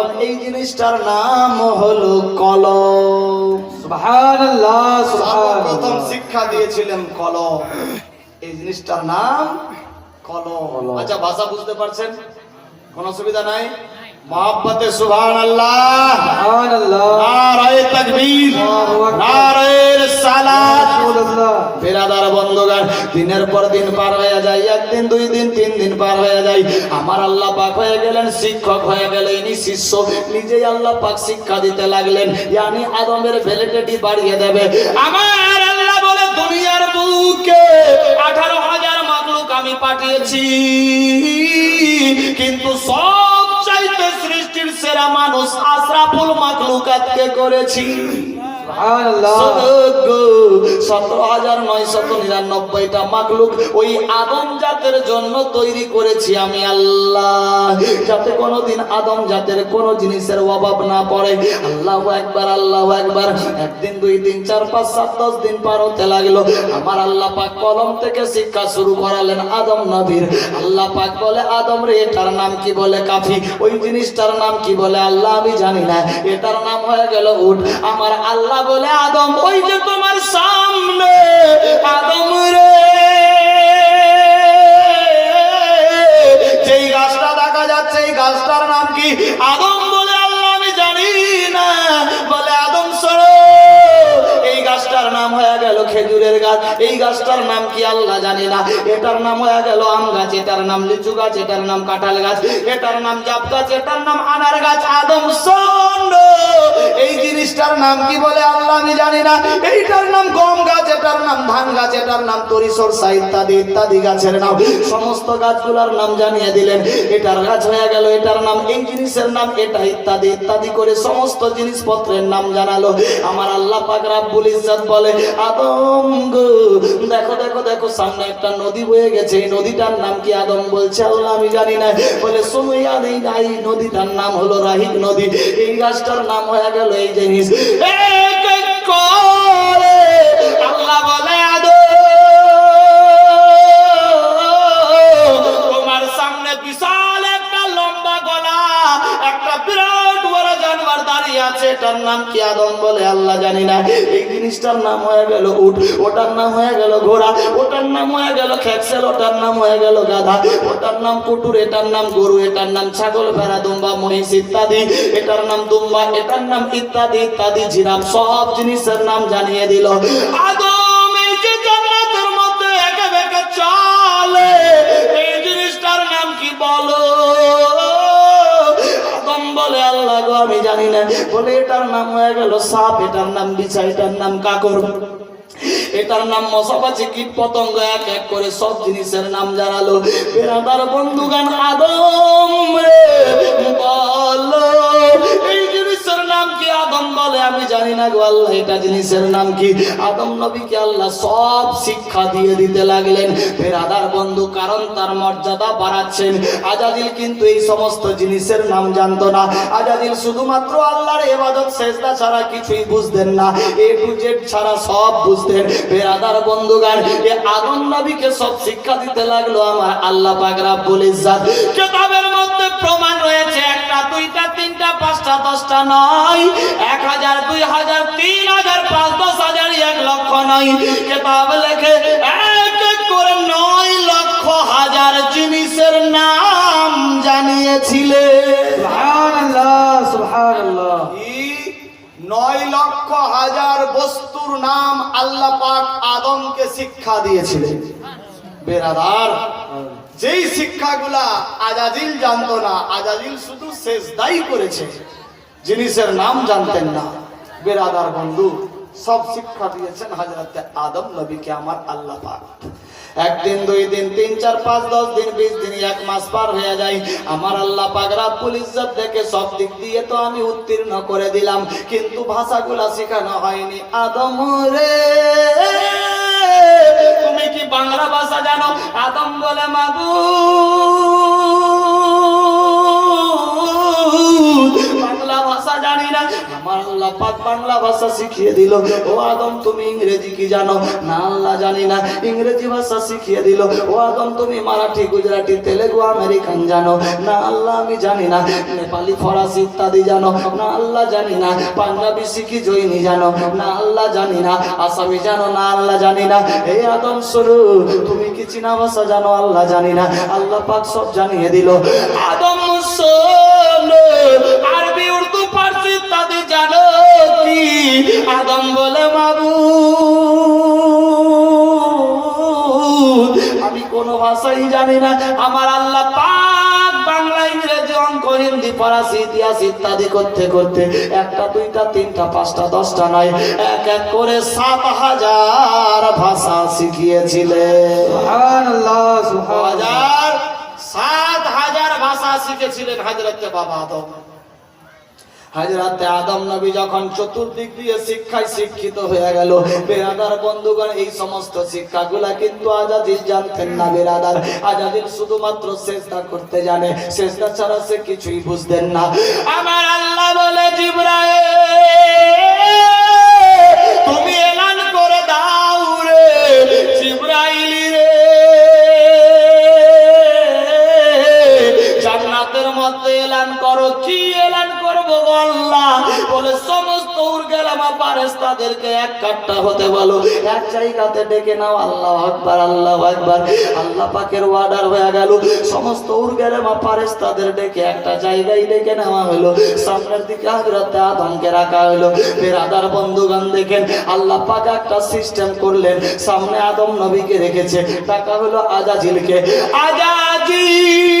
আদম এই জিনিসটার নাম হলো কলম। সুবহানাল্লাহ সুবহানাল্লাহ। শিক্ষা দিয়েছিলেন কলম। এই জিনিসটার নাম কলম। আচ্ছা ভাষা বুঝতে পারছেন? কোন অসুবিধা নাই? আল্লাহ সুবহানাল্লাহ। নারায়ে তাকবীর। আল্লাহু আকবার। নারায়ে সালাত রাসূলুল্লাহ বেরাদার বন্ধগার দিনের পর দিন পার হয়ে যায়, একদিন, দুই দিন, তিন দিন পার হয়ে যায়। আমার আল্লাহ পাক হয়ে গেলেন, শিক্ষক হয়ে গেলেন, ইনি শিষ্য। নিজেই আল্লাহ পাক শিক্ষা দিতে লাগলেন, ইয়ানি আদমের ভ্যালিডিটি বাড়িয়ে দেবে। আমার আল্লাহ বলে, দুনিয়ার বুকে আঠারো হাজার মাকলুক আমি পাঠিয়েছি। কিন্তু সব চাইতে সৃষ্টির সেরা মানুষ আশরাফুল মাকলুকাতকে করেছি। আমার আল্লাহ পাক কলম থেকে শিক্ষা শুরু করালেন আদম নবীর। আল্লাহ পাক বলে, আদম রে, এটার নাম কি বলে কাফি? ওই জিনিসটার নাম কি বলে? আল্লাহ, আমি জানি না। এটার নাম হয়ে গেল উঠ আমার আল্লাহ বলে, আদম, ওই যে তোমার সামনে, আদম রে। যেই গাছটা দেখা যাচ্ছে, এই গাছটার নাম কি? আদম বলে, আল্লাহ, আমি জানি না। বলে, আদম, সরো। এই গাছটার নাম হয়ে গেল খেজুরের গাছ। এই গাছটার নাম কি আল্লাহ জানি না? এটার নাম হয়ে গেল আম গাছ, এটার নাম লিচু গাছ, এটার নাম কাঁঠাল গাছ, এটার নাম জাপ গাছ, এটার নাম আনার গাছ। আদম সন্ড! এই জিনিসটার নাম কি বলে আল্লাহ আমি জানি না। এইটার নাম গম গাছ, এটার নাম ধান গাছ, এটার নাম তরি সরষা ইত্যাদি ইত্যাদি গাছের নাম। সমস্ত গাছগুলার নাম জানিয়ে দিলেন। এটার গাছ হয়ে গেল, এটার নাম এই জিনিসের নাম, এটা ইত্যাদি ইত্যাদি করে সমস্ত জিনিসপত্রের নাম জানালো। আমার আল্লাহ পাক রাব্বুল ইজ্জত বলে, আদম গো, দেখো দেখো দেখো, সামনে একটা নদী বয়ে গেছে। এই নদীটার নাম কি আদম বলছে? আল্লাহ আমি জানি না। বলে সুমাইয়া নেই, এই নদীটার নাম হলো রাহিক নদী। এই গাছটার নাম হয়ে গেল এই জিনিস আল্লাহ বলে দাঁড়িয়ে আছে, এটার নাম কি আদম বলে? আল্লাহ জানি না। এই জিনিসটার নাম হয়ে গেল উট, ওটার নাম হয়ে গেল ঘোড়া, ওটার নাম হয়ে গেল খেকসেল, ওটার নাম হয়ে গেল গাধা, ওটার নাম কুটুর, এটার নাম গরু, এটার নাম ছাগল, ভেড়া, দুম্বা, মহিষ ইত্যাদি, এটার নাম দুম্বা, এটার নাম ইত্যাদি ইত্যাদি, জিরাফ, সব জিনিসের নাম জানিয়ে দিল। আদম এই যে জান্নাতের মধ্যে একে বেঁকে চলে। এই জিনিসটার নাম কি বলো? বলে আল্লাহ গো, আমি জানি না। বলে, এটার নাম হয়ে গেল সাপ, এটার নাম বিছা এটার নাম কাকর। এটার নাম মশাপাচি কীট পতঙ্গ এক এক করে সব জিনিসের নাম জানালো। বেড়াদার বন্ধুগান আদম না গো আল্লাহ, এটা জিনিসের নাম কি? আদম নবীকে আল্লাহ সব শিক্ষা দিয়ে দিতে লাগলেন। বেড়াদার বন্ধু কারণ তার মর্যাদা বাড়াচ্ছেন। আজাদিল কিন্তু এই সমস্ত জিনিসের নাম জানতো না। আজাদিল শুধুমাত্র আল্লাহর এবাদত সেজদা ছাড়া কিছুই বুঝতেন না। এ টু জেড ছাড়া সব বুঝতেন। বেরাদার বন্ধুগান, এ আদম নবীকে সব শিক্ষা দিতে লাগল আমার আল্লাহ পাক রাব্বুল ইজ্জাত। কিতাবের মধ্যে প্রমাণ রয়েছে, একটা, দুইটা, তিনটা, পাঁচটা, দশটা নয়, এক হাজার, দুই হাজার তিন হাজার পাঁচ দশ হাজার এক লক্ষ নয়। কেতাব লেখে এক এক করে নয় লক্ষ হাজার জিনিসের নাম জানিয়েছিলে। নয় লক্ষ হাজার বস্তুর নাম আল্লাহ পাক আদমকে শিক্ষা দিয়েছিলেন। বেরাদার যেই শিক্ষাগুলা আজাজিল জানতো না আজাজিল শুধু শেষদাই করেছে জিনিসের নাম জানতেন না। বেরাদার বন্ধু, সব শিক্ষা দিয়েছেন হাজরাতে আদম নবীকে আমার আল্লাহ পাক। একদিন, দুই দিন, তিন, চার, পাঁচ, দশ দিন, বিশ দিন, এক মাস পার হয়ে যায়। আমার আল্লাহ পাক রাব্বুল ইজ্জত দেখে সব দিক দিয়ে তো আমি উত্তীর্ণ করে দিলাম, কিন্তু ভাষাগুলা শেখানো হয়নি। আদম রে, তুমি কি বাংলা ভাষা জানো? আদম বলে মাগু জানি না। আমার আল্লাহ পাক বাংলা ভাষা শিখিয়ে দিল। ও আদম, তুমি ইংরেজি কি জানো? না, আল্লাহ জানি না। ইংরেজি ভাষা শিখিয়ে দিল। ও আদম, তুমি মারাঠি, গুজরাটি, তেলেগু, আমেরিকান জানো? না, আল্লাহ আমি জানি না। নেপালি, ফরাসি, ইত্যাদি জানো? না, আল্লাহ জানি না। পাঞ্জাবি শিখি জৈনি জানো? না, আল্লাহ জানি না। আসামি জানো? না, আল্লাহ জানি না। আদম শুরু তুমি কি চীনা ভাষা জানো? আল্লাহ জানি না। আল্লাহ পাক সব জানিয়ে দিল। আদম, শোনো, আরবি, উর্দু ফার্সি ইত্যাদি জানো কি? আদম বলে বাবু আমি কোনো ভাষাই জানি না। আমার আল্লাহ পাক বাংলা ইংরেজি অঙ্ক হিন্দি ফরাসি ইতিহাস ইত্যাদি করতে করতে একটা দুইটা তিনটা পাঁচটা দশটা নয় এক এক করে সাত হাজার ভাষা সুবহানাল্লাহ। হাজার সাত হাজার ভাষা শিখেছিলেন হাজরতে বাবা আদম। হাজরাতে আদম নবী যখন চতুর্দিক দিয়ে শিক্ষায় শিক্ষিত হয়ে গেল বেরাদার বন্ধুগণ, এই সমস্ত শিক্ষাগুলা কিন্তু আজাদিল জানতেন না বেরাদার আজাদিল শুধুমাত্র চেষ্টা করতে জানে, চেষ্টা ছাড়া সে কিছুই বুঝতেন না। আমার আল্লাহ বলে, জিব্রাইল, তুমি এলান করে দাও রে, জিব্রাইলি রে। জান্নাতের মধ্যে এলান করো, কি এলান আল্লাহ। বলে, সমস্ত পারেস্তাদেরকে এক হতে বলো। এক জায়গাতে ডেকে আল্লাহ আল্লাহ আল্লাহ পাকের হয়ে গেল। সমস্ত পারেস্তাদের ডেকে, একটা জায়গায় ডেকে নেওয়া হলো। সামনের দিকে আদমকে রাখা হলো। বেরাদার দেখেন, আল্লাহ পাক একটা সিস্টেম করলেন। সামনে আদম নবীকে রেখেছে। টাকা হলো আজাজিলকে। আজাজিল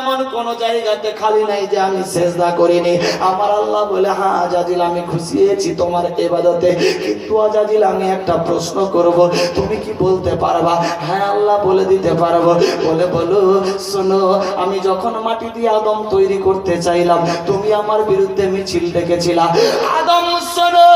এমন কোন জায়গাতে খালি নাই যে আমি সেজদা করিনি। আমার আল্লাহ বলে হ্যাঁ আজাদিল আমি খুশি হয়েছি তোমার এবাদতে। কিন্তু আজাদিল আমি একটা প্রশ্ন করব, তুমি কি বলতে পারবা? হ্যাঁ আল্লাহ বলে দিতে পারব। বলে, বলো, শোনো, আমি যখন মাটি দিয়ে আদম তৈরি করতে চাইলাম, তুমি আমার বিরুদ্ধে মিছিল ডেকেছিলা। আদম, শোনো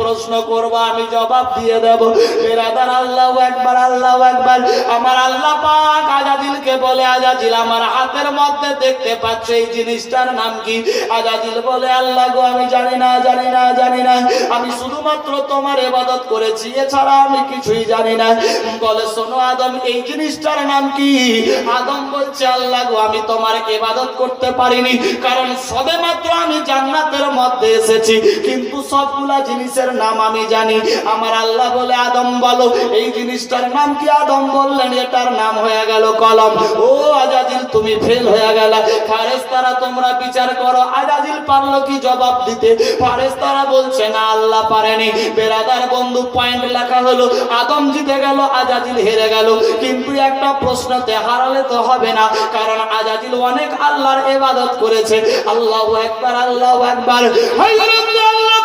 প্রশ্ন করবা, আমি জবাব দিয়ে দেব। বেরাদার আল্লাহ একবার আল্লাহ একবার আমার আল্লাহ পাক আজাদিলকে বলে, আজাদিল, আমার হাতের মধ্যে দেখতে পাচ্ছ এই জিনিসটার নাম কি? আজাদিল বলে, আল্লাহ গো, আমি জানি না জানি না জানি না। আমি শুধুমাত্র তোমার ইবাদত করেছি, এছাড়া আমি কিছুই জানি না। বলে, শোনো আদম, এই জিনিসটার নাম কি? আদম বলছে, আল্লাহ গো, আমি তোমার ইবাদত করতে পারিনি, কারণ সবে মাত্র আমি জান্নাতের মধ্যে এসেছি। কিন্তু সবগুলা জিনিসের নাম আমি জানি। আমার আল্লাহ বলে, আদম বলো। এই জিনিসটার নাম কি আদম বললেন? এটার নাম হয়ে গেল কলম। ও আজাজিল, তুমি ফেল হয়ে গেল। ফারেস্তারা তোমরা বিচার করো। আজাজিল পারল কি জবাব দিতে? ফারেস্তারা বলছে, না, আল্লাহ পারেনি। বেরাদার বন্ধু পয়েন্ট লেখা হলো, আদম জিতে গেল, আজাজিল হেরে গেল। কিন্তু একটা প্রশ্নতে হারালে তো হবে না, কারণ আজাজিল অনেক আল্লাহর এবাদত করেছে। আল্লাহ একবার, আল্লাহু একবার। আল্লাহ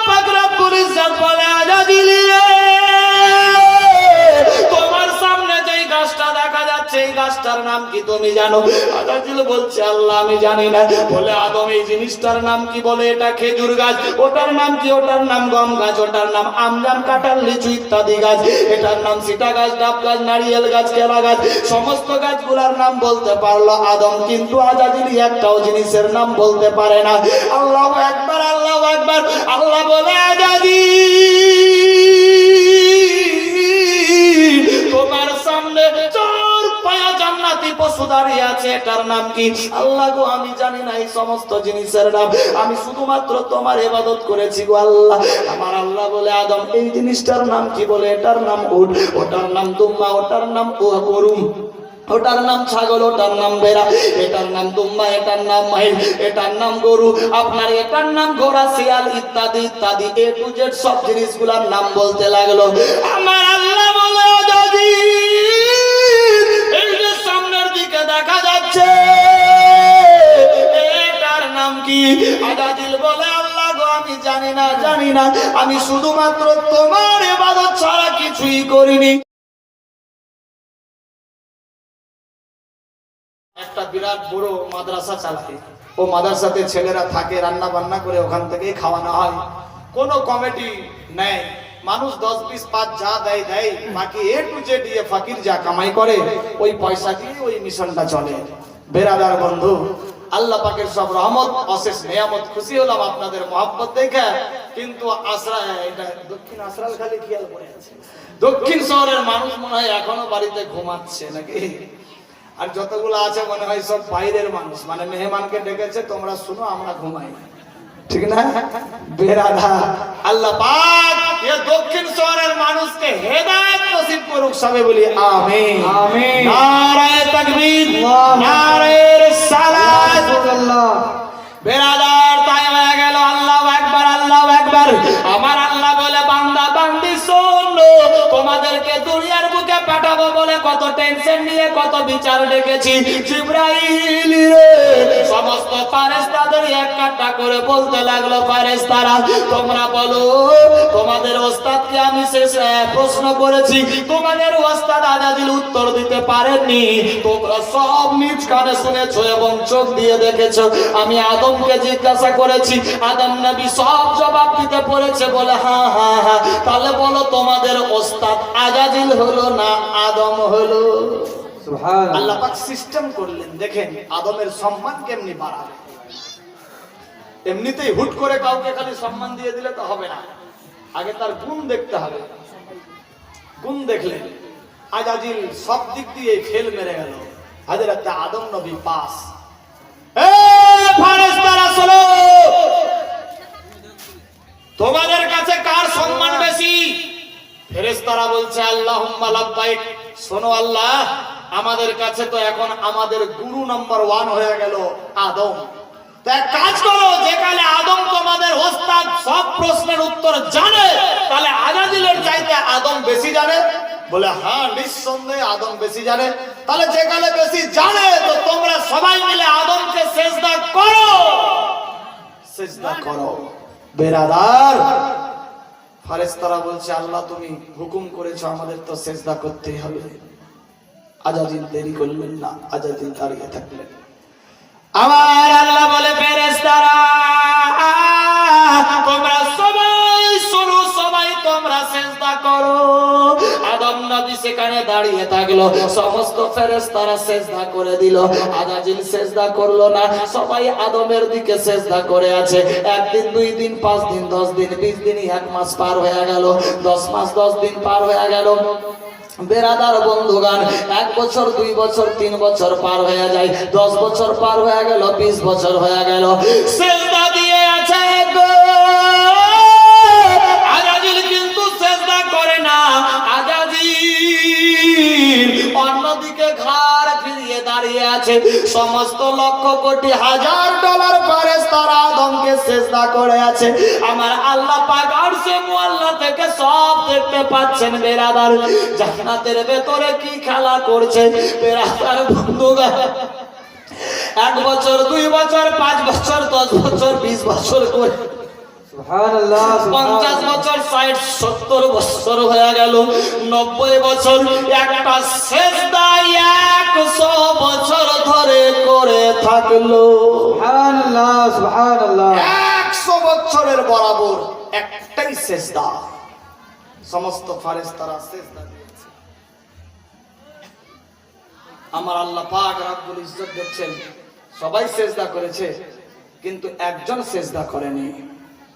লিচু ইত্যাদি গাছ। এটার নাম সিটা গাছ, ডাব গাছ, নারিয়েল গাছ, কেলা গাছ। সমস্ত গাছগুলার নাম বলতে পারল আদম, কিন্তু আজাজিল একটাও জিনিসের নাম বলতে পারে না। আল্লাহ একবার একবার আল্লাহ বলে আজাজিল তোমার সামনে চার পায়া জান্নাতি পশু দাঁড়িয়ে আছে, এটার নাম কি? আল্লাহ গো, আমি জানি না এই সমস্ত জিনিসের নাম। আমি শুধুমাত্র তোমার ইবাদত করেছি গো আল্লাহ। আমার আল্লাহ বলে, আদম, এই জিনিসটার নাম কি বলে? এটার নাম উট, ওটার নাম দুম্মা, ওটার নাম করুম ওটার নাম ছাগল, ওটার নাম বেড়া এটার নাম দুম্বা, এটার নাম মাইল এটার নাম গরু, আপনার এটার নাম ঘোড়া, শিয়াল ইত্যাদি ইত্যাদি, এ টু জেড সব জিনিসগুলার নাম বলতে লাগল। আমার আল্লাহ বলে দাদি সামনের দিকে দেখা যাচ্ছে, এটার নাম কি? আজাদিল বলে জানি না জানি না, আমি শুধুমাত্র তোমার এবাদত ছাড়া কিছুই করিনি। একটা বিরাট বড় মাদ্রাসা চালায়। ও মাদ্রাসাতে ছেলেরা থাকে রান্না বান্না করে ওখান থেকেই খাওয়ানো হয়। কোনো কমিটি নেয় মানুষ দশ বিশ পাঁচ যা দেয় দেয়। বাকি এ টু জেড দিয়ে ফাকির যা কামাই করে, ওই পয়সা দিয়ে ওই মিশনটা চলে। বেরাদার বন্ধু, আল্লাহ পাকের সব রহমত, অশেষ নিয়ামত, খুশি হলাম আপনাদের মহাব্বত দেখে। কিন্তু আশ্রা, এটা দক্ষিণ আশ্রাল খালি খেয়াল করে আছে? দক্ষিণ শহরের মানুষ মনে হয় এখনও বাড়িতে ঘুমাচ্ছে নাকি? আর যতগুলো আছে মনে হয় সব বাইরের মানুষ। মানে মেহমানকে ডেকেছে তোমরা শুনো আমরা ঘুমাই। ঠিক না? বেরাধা আল্লাহ পাক এ দক্ষিণ শহরের মানুষকে হেদায়েত নসিব করুক সবে বলি আমি আমিন। নারায়ে তাকবীর নারায়ে রিসালাত রাসূলুল্লাহ তোমাদেরকে দুনিয়ার বুকে পাঠাবো বলে কত টেনশন নিয়ে কত বিচার ডেকেছি। জিব্রাইল রে, সমস্ত ফারেস্তাদের এক কাটা করে বলতে লাগল ফারেস্তারা তোমরা বলো, তোমাদের ওস্তাদকে আমি শেষ প্রশ্ন করেছি, তোমাদের ওস্তাদ আজাদিল উত্তর দিতে পারেননি। তোমরা সব নিজ কানে শুনেছো এবং চোখ দিয়ে দেখেছ। আমি আদমকে জিজ্ঞাসা করেছি, আদম নবী সব জবাব দিতে পড়েছে বলে হ্যাঁ হ্যাঁ হ্যাঁ তাহলে বলো তোমাদের ওস্তাদ আজাদিল হলো না আদম হলো? আল্লাহ পাক সিস্টেম করলেন দেখেন আদমের সম্মান কেমনি বাড়াবে? এমনিতেই হুট করে কাউকে খালি সম্মান দিয়ে দিলে তো হবে না। আগে তার গুণ দেখতে হবে। গুণ দেখলেন আজাজিল সব দিক দিয়ে ফেল মেরে গেল। হাজরাতে আদম নবী পাস। তোমাদের কাছে কার সম্মান বেশি ফেরেশতারা বলছে আল্লাহ লাব্বাইক। শোনো আল্লাহ, আমাদের কাছে তো এখন আমাদের গুরু নাম্বার ওয়ান হয়ে গেল আদম। এক কাজ করো, যেখানে আদম তোমাদের ওস্তাদ সব প্রশ্নের উত্তর জানে, তাহলে আজাদিলের চাইতে আদম বেশি জানে। বলে হ্যাঁ নিঃসন্দেহে আদম বেশি জানে। তাহলে যেখানে বেশি জানে, তো তোমরা সবাই মিলে আদমকে সেজদা করো। সেজদা করো। বেরাদার ফারেস্তারা বলছে, আল্লাহ তুমি হুকুম করেছ, আমাদের তো সেজদা করতেই হবে। আজাদিন দেরি করলেন না আজাদিন দাঁড়িয়ে থাকলেন। আমার আল্লাহ বলে ফেরেস্তারা তোমরা সবাই শুনো তোমরা সেজদা করো। আদম নবী সেখানে দাঁড়িয়ে থাকল। সমস্ত ফেরেশতারা সেজদা করে দিল। আজাজিল সেজদা করল না। সবাই আদমের দিকে সেজদা করে আছে। একদিন, দুই দিন, পাঁচ দিন, দশ দিন, বিশ দিন, এক মাস পার হয়ে গেল। দশ মাস, দশ দিন পার হয়ে গেল। বেরাদার বন্ধুগান, এক বছর, দুই বছর, তিন বছর পার হয়ে যায়। দশ বছর পার হয়ে গেল, বিশ বছর হয়ে গেল। সেজদা দিয়ে আছে। অন্যদিকে ঘাড় ফিরিয়ে দাঁড়িয়ে আছে। সমস্ত লক্ষ কোটি হাজার ডলার পারেস তারা আদমকে সেজদা করে আছে। আমার আল্লাহ পাক আরশে মুআল্লা থেকে সব দেখতে পাচ্ছেন বেরাদার। জান্নাতের ভেতরে কি খেলা করছে? বেরাদার বন্ধুগণ এক বছর, দুই বছর, পাঁচ বছর, দশ বছর, বিশ বছর করে পঞ্চাশ বছর ষাট সত্তর বছর হয়ে গেল নব্বই বছর একটা শেষ দায় একশো বছর ধরে করে থাকল। একশো বছরের বরাবর একটাই শেষদা। সমস্ত ফারেস্তারা শেষদা দিয়েছে। আমার আল্লাহ পাক রাব্বুল ইজ্জত দেখছেন সবাই সেজদা করেছে কিন্তু একজন সেজদা করেনি।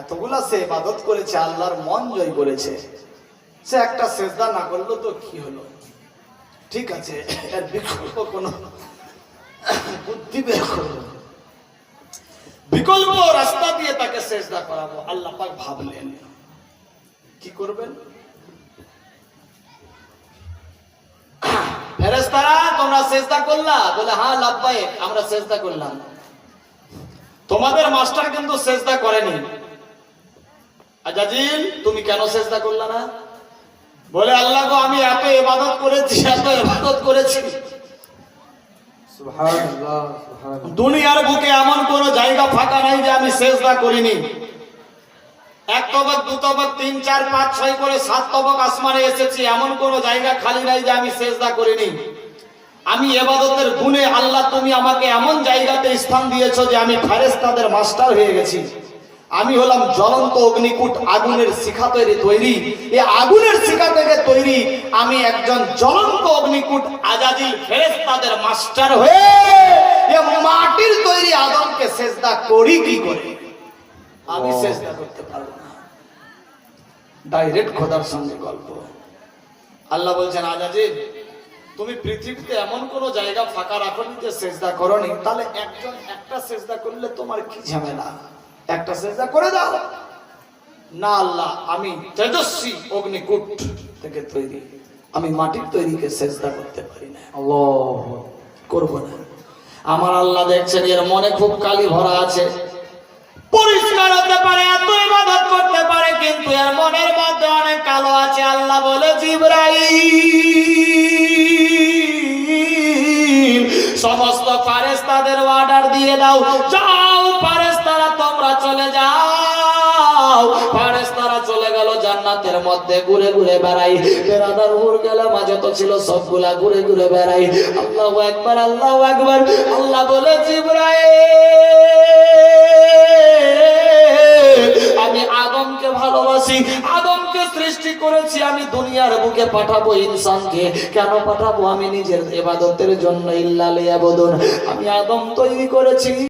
এতগুলা সে ইবাদত করেছে, আল্লাহর মন জয় করেছে। সে একটা সেজদা না করল তো কি হলো? ঠিক আছে, এর বিকল্প কোনো বুদ্ধি বের করল বিকল্প রাস্তা দিয়ে তাকে সেজদা করাবো, আল্লাহ পাক ভাবলেন। কি করবেন? ফেরেশতারা, তোমরা সেজদা করলা? বলে হ্যাঁ লাভবাই আমরা সেজদা করলাম। তোমাদের মাস্টার কিন্তু সেজদা করেনি। আজাজিল তুমি কেন সেজদা করলা না? বলে আল্লাহ গো আমি এত ইবাদত করেছি এত ইবাদত করেছি। দুনিয়ার বুকে এমন কোন জায়গা ফাঁকা নাই যে আমি সেজদা করিনি। এক তবক দু তবক তিন চার পাঁচ ছয় করে সাত তবক আসমানে এসেছি এমন কোন জায়গা খালি নাই যে আমি সেজদা করিনি। আমি এবাদতের গুণে আল্লাহ তুমি আমাকে এমন জায়গাতে স্থান দিয়েছ যে আমি ফেরেশতাদের মাস্টার হয়ে গেছি। আমি হলাম জ্বলন্ত অগ্নিকূট আগুনের শিখা তৈরি তৈরি। এই আগুনের শিখা থেকে তৈরি আমি একজন জ্বলন্ত অগ্নিকূট আজাদিল ফেরেশতাদের মাস্টার হয়ে এ মাটির তৈরি আদমকে সেজদা করি কি করে? আমি সেজদা করতে পারব না। ডাইরেক্ট খোদার সঙ্গে গল্প। আল্লাহ বলছেন আজাজিল তুমি পৃথিবীতে এমন কোন জায়গা ফাঁকা রাখনি যে সেজদা করনি। তাহলে একজন একটা সেজদা করলে তোমার কি ঝামেলা? একটা সেজদা করে দাও। না আল্লাহ, আমি তেজস্বী অগ্নিকূট থেকে তৈরি। আমি মাটির তৈরিকে সেজদা করতে পারি না। করব না। আমার আল্লাহ দেখছেন, এর মনে খুব কালি ভরা আছে। পরিষ্কার হতে পারে, এত ইবাদত করতে পারে, কিন্তু এর মনের মধ্যে অনেক কালো আছে। আল্লাহ বলে, জিব্রাইল, সমস্ত ফারেস্তাদের অর্ডার দিয়ে দাও। যাও মধ্যে ঘুরে ঘুরে বেড়াই। বেড়াদার উপর গেলে মাঝে তো ছিল সবগুলা ঘুরে ঘুরে বেড়াই। আল্লাহ একবার আল্লাহ একবার আল্লাহ বলে আমি আদমকে ভালোবাসি, আদমকে সৃষ্টি করেছি, আমি দুনিয়ার বুকে পাঠাবো ইনসানকে। কেন পাঠাবো? আমি নিজের এবাদতের জন্য ইল্লালে আবদন আমি আদম তৈরি করেছি।